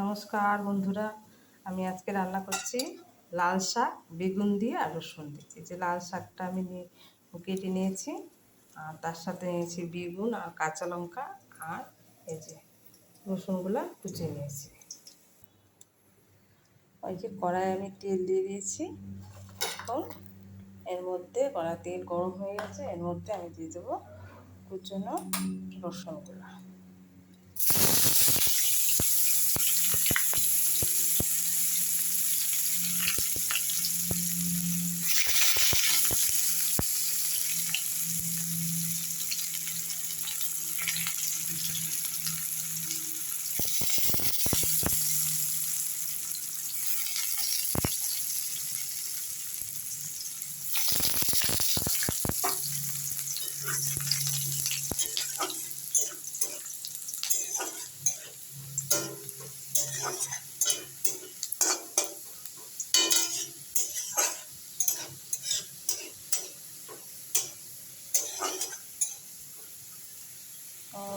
নমস্কার বন্ধুরা, আমি আজকে রান্না করছি লাল শাক, বেগুন দিয়ে আর রসুন এই যে লাল শাকটা আমি কেটে নিয়েছি, আর তার সাথে নিয়েছি বেগুন আর কাঁচা লঙ্কা আর এই যে রসুনগুলো কুচিয়ে নিয়েছি। ওই যে কড়াই আমি তেল দিয়ে দিয়েছি, এখন এর মধ্যে কড়া তেল গরম হয়ে গেছে, এর মধ্যে আমি দিয়ে দেবো কুচনো রসুনগুলো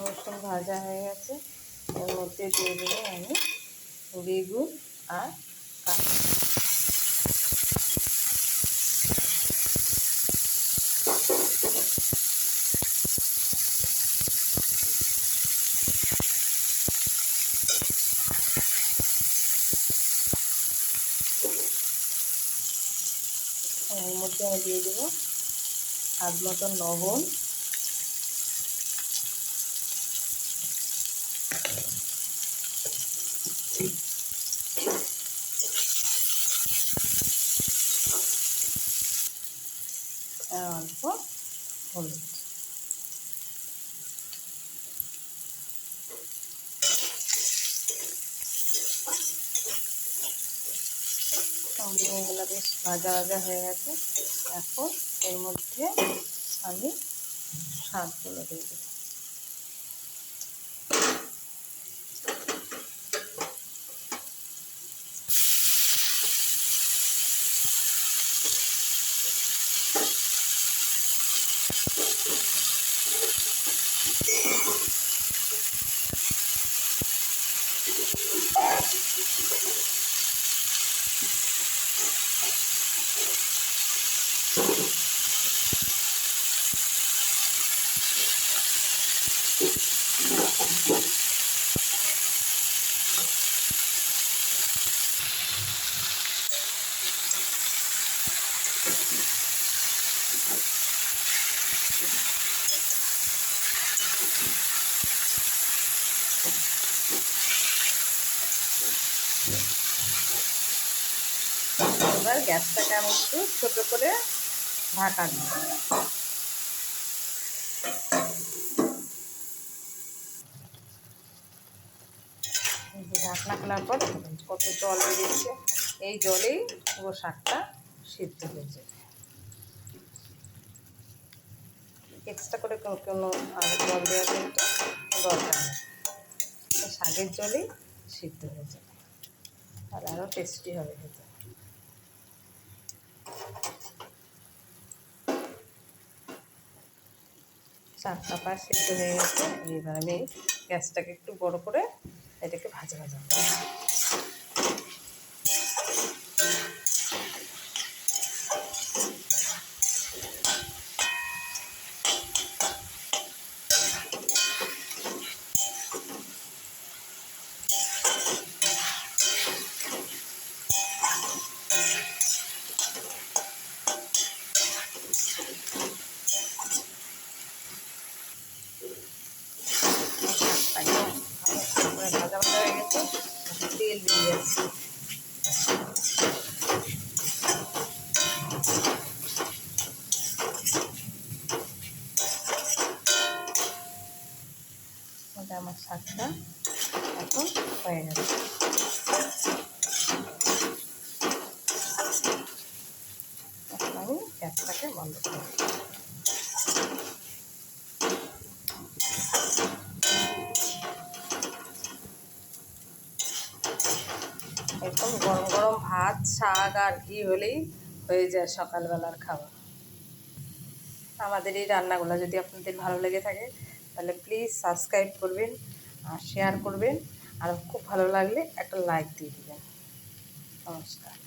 রসুন ভাজা হয়ে গেছে। এর মধ্যে দিয়ে দেবো আমি বেগুন আর এর মধ্যে আমি দিয়ে দেবো স্বাদ মতন লবণ। বেশ ভাজা ভাজা হয়ে গেছে। এখন এর মধ্যে আমি শাকগুলো দিয়ে দেবো এবার গ্যাসটাকে আমি একটু ছোটো করে ঢাকা দিই ঢাকনা খোলার পর কত জল বেরিয়েছে। এই জলেই পুরো শাকটা সিদ্ধ হয়ে যাবে এক্সট্রা করে কোনো আর জল দেওয়া কিন্তু দরকার নেই। শাকের জলেই সিদ্ধ হয়ে যাবে আর আরও টেস্টি হবে খেতে। চারটা পা সিদ্ধ হয়ে গেছে। এবার আমি গ্যাসটাকে একটু বড় করে এটাকে ভাজা ভাজা করব ভাজা ভাজা হয়ে গেছে তেল দিয়ে যাচ্ছে আমার শাকটা এখন হয়ে গেছে। এখন আমি গ্যাসটাকে বন্ধ করব একদম গরম গরম ভাত, শাক আর ঘি হলেই হয়ে যায় সকালবেলার খাবার আমাদের এই রান্নাগুলো যদি আপনাদের ভালো লেগে থাকে, তাহলে প্লিজ সাবস্ক্রাইব করবেন আর শেয়ার করবেন। আর খুব ভালো লাগলে একটা লাইক দিয়ে দেবেন। নমস্কার।